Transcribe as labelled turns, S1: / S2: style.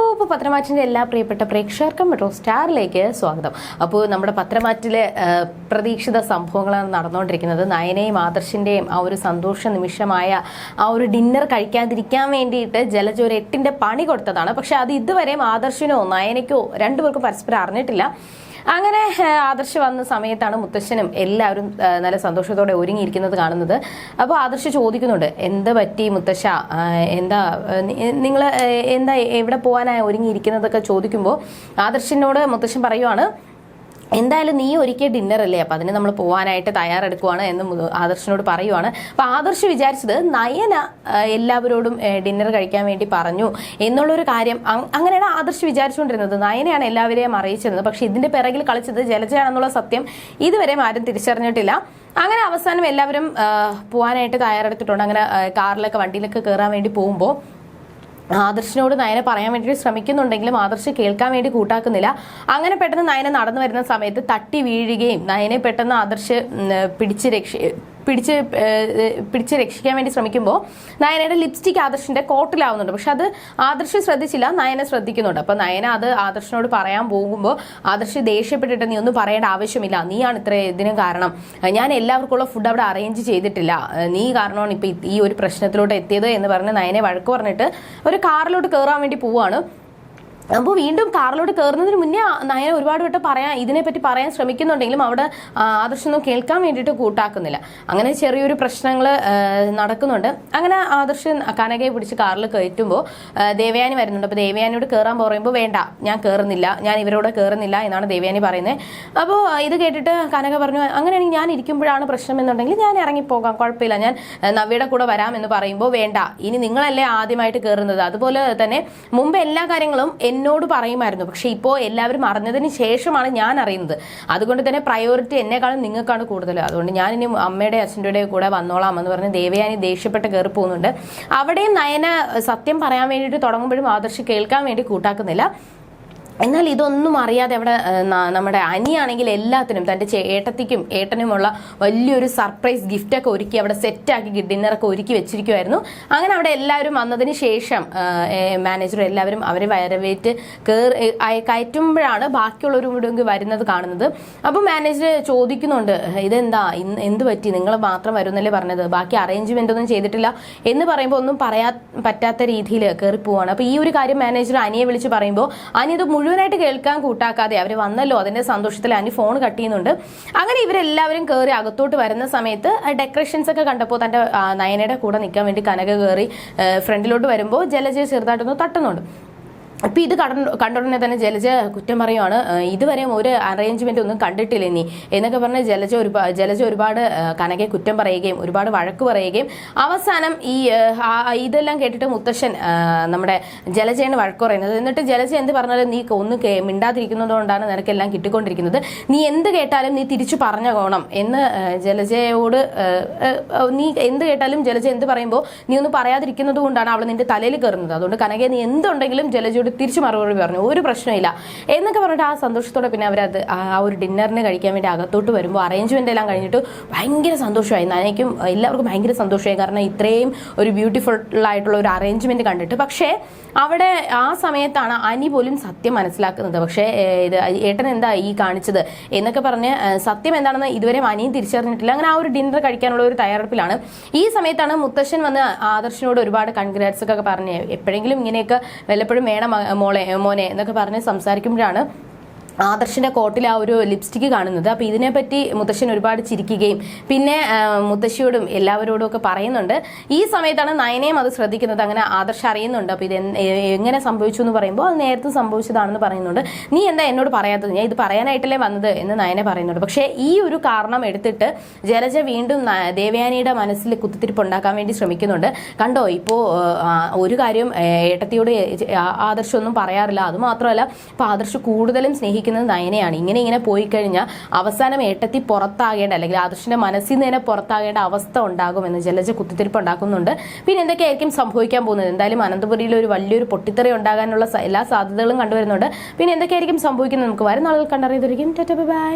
S1: ഇപ്പോൾ പത്രമാറ്റിന്റെ എല്ലാ പ്രിയപ്പെട്ട പ്രേക്ഷകർക്കും മെട്രോ സ്റ്റാറിലേക്ക് സ്വാഗതം. അപ്പോൾ നമ്മുടെ പത്രമാറ്റിലെ പ്രതീക്ഷിത സംഭവങ്ങളാണ് നടന്നുകൊണ്ടിരിക്കുന്നത്. നയനയും ആദർശിന്റെയും ആ ഒരു സന്തോഷ നിമിഷമായ ആ ഒരു ഡിന്നർ കഴിക്കാതിരിക്കാൻ വേണ്ടിയിട്ട് ജലജ എട്ടിന്റെ പണി കൊടുത്തതാണ്. പക്ഷെ അത് ഇതുവരെയും ആദർശിനോ നയനയ്ക്കോ രണ്ടുപേർക്കും പരസ്പരം അറിഞ്ഞിട്ടില്ല. അങ്ങനെ ആദർശ് വന്ന സമയത്താണ് മുത്തശ്ശനും എല്ലാവരും നല്ല സന്തോഷത്തോടെ ഒരുങ്ങിയിരിക്കുന്നത് കാണുന്നത്. അപ്പോൾ ആദർശ് ചോദിക്കുന്നുണ്ട് എന്ത് പറ്റി മുത്തശ്ശ? എന്താ നിങ്ങൾ എന്താ എവിടെ പോകാനായി ഒരുങ്ങിയിരിക്കുന്നതൊക്കെ ചോദിക്കുമ്പോൾ ആദർശിനോട് മുത്തശ്ശൻ പറയുവാണ് എന്തായാലും നീ ഒരിക്കൽ ഡിന്നർ അല്ലേ? അപ്പം അതിന് നമ്മൾ പോകാനായിട്ട് തയ്യാറെടുക്കുവാണ് എന്ന് ആദർശിനോട് പറയുവാണ്. അപ്പോൾ ആദർശ് വിചാരിച്ചത് നയന എല്ലാവരോടും ഡിന്നർ കഴിക്കാൻ വേണ്ടി പറഞ്ഞു എന്നുള്ളൊരു കാര്യം. അങ്ങനെയാണ് ആദർശ് വിചാരിച്ചുകൊണ്ടിരുന്നത്. നയനയാണ് എല്ലാവരെയും അറിയിച്ചിരുന്നത്. പക്ഷെ ഇതിന്റെ പിറകിൽ കളിച്ചത് ജലജയാണെന്നുള്ള സത്യം ഇതുവരെ ആരും തിരിച്ചറിഞ്ഞിട്ടില്ല. അങ്ങനെ അവസാനം എല്ലാവരും പോകാനായിട്ട് തയ്യാറെടുത്തിട്ടുണ്ട്. അങ്ങനെ കാറിലൊക്കെ വണ്ടിയിലൊക്കെ കയറാൻ വേണ്ടി പോകുമ്പോൾ ആദർശിനോട് നയനെ പറയാൻ വേണ്ടി ശ്രമിക്കുന്നുണ്ടെങ്കിലും ആദർശ് കേൾക്കാൻ വേണ്ടി കൂട്ടാക്കുന്നില്ല. അങ്ങനെ പെട്ടെന്ന് നയന നടന്നു വരുന്ന സമയത്ത് തട്ടി വീഴുകയും നയനെ പെട്ടെന്ന് ആദർശ് പിടിച്ച് രക്ഷ പിടിച്ച് പിടിച്ച് രക്ഷിക്കാൻ വേണ്ടി ശ്രമിക്കുമ്പോൾ നയനയുടെ ലിപ്സ്റ്റിക് ആദർശിന്റെ കോട്ടിലാവുന്നുണ്ട്. പക്ഷെ അത് ആദർശ് ശ്രദ്ധിച്ചില്ല നയനെ ശ്രദ്ധിക്കുന്നുണ്ട്. അപ്പൊ നയന അത് ആദർശിനോട് പറയാൻ പോകുമ്പോൾ ആദർശ് ദേഷ്യപ്പെട്ടിട്ട് നീ ഒന്നും പറയേണ്ട ആവശ്യമില്ല. നീയാണ് ഇത്ര ഇതിനും കാരണം. ഞാൻ എല്ലാവർക്കുള്ള ഫുഡ് അവിടെ അറേഞ്ച് ചെയ്തിട്ടില്ല. നീ കാരണമാണ് ഇപ്പൊ ഈ ഒരു പ്രശ്നത്തിലോട്ട് എത്തിയത് എന്ന് പറഞ്ഞ് നയനെ വഴക്ക് പറഞ്ഞിട്ട് ഒരു കാറിലോട്ട് കയറാൻ വേണ്ടി പോവാണ്. അപ്പോൾ വീണ്ടും കാറിലോട്ട് കയറുന്നതിന് മുന്നേ നയന ഒരുപാട് വട്ടം പറയാൻ ഇതിനെപ്പറ്റി പറയാൻ ശ്രമിക്കുന്നുണ്ടെങ്കിലും അവിടെ ആദർശൊന്നും കേൾക്കാൻ വേണ്ടിയിട്ട് കൂട്ടാക്കുന്നില്ല. അങ്ങനെ ചെറിയൊരു പ്രശ്നങ്ങൾ നടക്കുന്നുണ്ട്. അങ്ങനെ ആദർശ് കനകയെ പിടിച്ച് കാറിൽ കയറ്റുമ്പോൾ ദേവയാനി വരുന്നുണ്ട്. അപ്പോൾ ദേവയാനിയോട് കയറാൻ പറയുമ്പോൾ വേണ്ട ഞാൻ കയറുന്നില്ല. ഞാൻ ഇവരോട് കയറുന്നില്ല എന്നാണ് ദേവയാനി പറയുന്നത്. അപ്പോൾ ഇത് കേട്ടിട്ട് കനക പറഞ്ഞു അങ്ങനെയാണെങ്കിൽ ഞാൻ ഇരിക്കുമ്പോഴാണ് പ്രശ്നം എന്നുണ്ടെങ്കിൽ ഞാൻ ഇറങ്ങിപ്പോകാം. കുഴപ്പമില്ല. ഞാൻ നവ്യയുടെ കൂടെ വരാം എന്ന് പറയുമ്പോൾ വേണ്ട. ഇനി നിങ്ങളല്ലേ ആദ്യമായിട്ട് കയറുന്നത്. അതുപോലെ തന്നെ മുമ്പ് എല്ലാ കാര്യങ്ങളും എന്നോട് പറയുമായിരുന്നു. പക്ഷേ ഇപ്പോൾ എല്ലാവരും അറിഞ്ഞതിന് ശേഷമാണ് ഞാൻ അറിയുന്നത്. അതുകൊണ്ട് തന്നെ പ്രയോറിറ്റി എന്നെക്കാളും നിങ്ങൾക്കാണ് കൂടുതൽ. അതുകൊണ്ട് ഞാൻ ഇനി അമ്മയുടെ അച്ഛന്റെ കൂടെ വന്നോളാം എന്ന് പറഞ്ഞ് ദേവയാനി ദേഷ്യപ്പെട്ട് കയറി പോകുന്നുണ്ട്. അവിടെയും നയന സത്യം പറയാൻ വേണ്ടിയിട്ട് തുടങ്ങുമ്പോഴും ആദർശ് കേൾക്കാൻ വേണ്ടി കൂട്ടാക്കുന്നില്ല. എന്നാൽ ഇതൊന്നും അറിയാതെ അവിടെ നമ്മുടെ അനിയാണെങ്കിൽ എല്ലാത്തിനും തന്റെ ഏട്ടത്തിക്കും ഏട്ടനുമുള്ള വലിയൊരു സർപ്രൈസ് ഗിഫ്റ്റൊക്കെ ഒരുക്കി അവിടെ സെറ്റാക്കി ഡിന്നറൊക്കെ ഒരുക്കി വെച്ചിരിക്കുമായിരുന്നു അങ്ങനെ അവിടെ എല്ലാവരും വന്നതിന് ശേഷം മാനേജർ എല്ലാവരും അവരെ വരവേറ്റ് കയറി കയറ്റുമ്പോഴാണ് ബാക്കിയുള്ളവരും കൂടെ വരുന്നത് കാണുന്നത്. അപ്പോൾ മാനേജർ ചോദിക്കുന്നുണ്ട് ഇതെന്താ? ഇന്ന് എന്ത് പറ്റി? നിങ്ങൾ മാത്രം വരുന്നല്ലേ പറഞ്ഞത്? ബാക്കി അറേഞ്ച്മെന്റ് ഒന്നും ചെയ്തിട്ടില്ല? എന്ന് പറയുമ്പോൾ ഒന്നും പറയാ പറ്റാത്ത രീതിയിൽ കയറി പോവാണ്. അപ്പോൾ ഈ ഒരു കാര്യം മാനേജർ അനിയെ വിളിച്ച് പറയുമ്പോൾ അനി ഇത് മുഴുവനായിട്ട് കേൾക്കാൻ കൂട്ടാക്കാതെ അവർ വന്നല്ലോ അതിന്റെ സന്തോഷത്തിൽ അനി ഫോൺ കട്ട് ചെയ്യുന്നുണ്ട്. അങ്ങനെ ഇവരെല്ലാവരും കയറി അകത്തോട്ട് വരുന്ന സമയത്ത് ഡെക്കറേഷൻസ് ഒക്കെ കണ്ടപ്പോൾ തന്റെ നയനയുടെ കൂടെ നിൽക്കാൻ വേണ്ടി കനക കയറി ഫ്രണ്ടിലോട്ട് വരുമ്പോൾ ജലജയ ചെറുതായിട്ടൊന്ന് തട്ടുന്നുണ്ട്. അപ്പൊ ഇത് കണ്ട ഉടനെ തന്നെ ജലജ കുറ്റം പറയുവാണ്. "ഏഹ് ഇതുവരെയും ഒരു അറേഞ്ച്മെന്റ് ഒന്നും കണ്ടിട്ടില്ല നീ എന്നൊക്കെ പറഞ്ഞ് ജലജ ഒരുപാട് ജലജ ഒരുപാട് കനകെ കുറ്റം പറയുകയും ഒരുപാട് വഴക്ക് പറയുകയും അവസാനം ഈ ഇതെല്ലാം കേട്ടിട്ട് മുത്തശ്ശൻ നമ്മുടെ ജലജയാണ് വഴക്ക് പറയുന്നത്. എന്നിട്ട് ജലജ എന്ത് പറഞ്ഞാലും നീ ഒന്ന് മിണ്ടാതിരിക്കുന്നതുകൊണ്ടാണ് മിണ്ടാതിരിക്കുന്നത് കൊണ്ടാണ് നിനക്കെല്ലാം കിട്ടിക്കൊണ്ടിരിക്കുന്നത്. നീ എന്ത് കേട്ടാലും നീ തിരിച്ചു പറഞ്ഞ കോണം എന്ന് ജലജയോട് നീ എന്ത് കേട്ടാലും ജലജ എന്ത് പറയുമ്പോൾ നീ ഒന്ന് പറയാതിരിക്കുന്നത് കൊണ്ടാണ് അവൾ നിന്റെ തലയിൽ കയറുന്നത്. അതുകൊണ്ട് കനകെ നീ എന്തുണ്ടെങ്കിലും ജലജയോട് തിരിച്ചു മറുപടി പറഞ്ഞു. ഒരു പ്രശ്നമില്ല എന്നൊക്കെ പറഞ്ഞിട്ട് ആ സന്തോഷത്തോടെ പിന്നെ അവരത് ആ ഒരു ഡിന്നറിന് കഴിക്കാൻ വേണ്ടി അകത്തോട്ട് വരുമ്പോൾ അറേഞ്ച്മെന്റ് എല്ലാം കഴിഞ്ഞിട്ട് ഭയങ്കര സന്തോഷമായി. നനയ്ക്കും എല്ലാവർക്കും ഭയങ്കര സന്തോഷമായി. കാരണം ഇത്രയും ഒരു ബ്യൂട്ടിഫുൾ ആയിട്ടുള്ള ഒരു അറേഞ്ച്മെന്റ് കണ്ടിട്ട്. പക്ഷേ അവിടെ ആ സമയത്താണ് അനി പോലും സത്യം മനസ്സിലാക്കുന്നത്. പക്ഷേ ഇത് ഏട്ടൻ എന്താ ഈ കാണിച്ചത് എന്നൊക്കെ പറഞ്ഞ് സത്യം എന്താണെന്ന് ഇതുവരെ അനിയും തിരിച്ചറിഞ്ഞിട്ടില്ല. അങ്ങനെ ആ ഒരു ഡിന്നർ കഴിക്കാനുള്ള ഒരു തയ്യാറെടുപ്പിലാണ്. ഈ സമയത്താണ് മുത്തശ്ശൻ വന്ന് ആദർശിനോട് ഒരുപാട് കൺഗ്രാറ്റ്സ് ഒക്കെ പറഞ്ഞ്. എപ്പോഴെങ്കിലും ഇങ്ങനെയൊക്കെ വല്ലപ്പോഴും വേണം മോളെ മോനെ എന്നൊക്കെ പറഞ്ഞ് സംസാരിക്കുമ്പോഴാണ് ആദർശിന്റെ കോട്ടിൽ ആ ഒരു ലിപ്സ്റ്റിക് കാണുന്നത്. അപ്പോൾ ഇതിനെപ്പറ്റി മുത്തശ്ശൻ ഒരുപാട് ചിരിക്കുകയും പിന്നെ മുത്തശ്ശിയോടും എല്ലാവരോടും ഒക്കെ പറയുന്നുണ്ട്. ഈ സമയത്താണ് നയനയും അത് ശ്രദ്ധിക്കുന്നത്. അങ്ങനെ ആദർശ അറിയുന്നുണ്ട്. അപ്പോൾ ഇത് എങ്ങനെ സംഭവിച്ചു എന്ന് പറയുമ്പോൾ അത് നേരത്തെ സംഭവിച്ചതാണെന്ന് പറയുന്നുണ്ട്. നീ എന്താ എന്നോട് പറയാത്തത്? ഞാൻ ഇത് പറയാനായിട്ടല്ലേ വന്നത് എന്ന് നയനെ പറയുന്നുണ്ട്. പക്ഷേ ഈ ഒരു കാരണം എടുത്തിട്ട് ജലജ വീണ്ടും ദേവയാനിയുടെ മനസ്സിൽ കുത്തിത്തിരിപ്പ് ഉണ്ടാക്കാൻ വേണ്ടി ശ്രമിക്കുന്നുണ്ട്. കണ്ടോ? ഇപ്പോൾ ഒരു കാര്യം ഏട്ടത്തിയോട് ആദർശമൊന്നും പറയാറില്ല. അതുമാത്രമല്ല ഇപ്പോൾ ഇപ്പൊ ആദർശ് കൂടുതലും സ്നേഹിക്കുന്നത് നയനയാണ്. ഇങ്ങനെ ഇങ്ങനെ പോയി കഴിഞ്ഞാൽ അവസാനം ഏട്ടത്തി പുറത്താകേണ്ട അല്ലെങ്കിൽ ആദർശിന്റെ മനസ്സിൽ നിന്ന് തന്നെ പുറത്താകേണ്ട അവസ്ഥ ഉണ്ടാകുമെന്ന് ജലജ കുത്തിത്തിരിപ്പ് ഉണ്ടാക്കുന്നുണ്ട്. പിന്നെ എന്തൊക്കെയായിരിക്കും സംഭവിക്കാൻ പോകുന്നത്? എന്തായാലും അനന്തപുരിയിൽ ഒരു വലിയൊരു പൊട്ടിത്തെറി ഉണ്ടാകാനുള്ള എല്ലാ സാധ്യതകളും കണ്ടുവരുന്നുണ്ട്. പിന്നെ എന്തൊക്കെയായിരിക്കും സംഭവിക്കുന്നത് നമുക്ക് വരുന്ന ആളുകൾ കണ്ടറിയതായിരിക്കും ബൈ.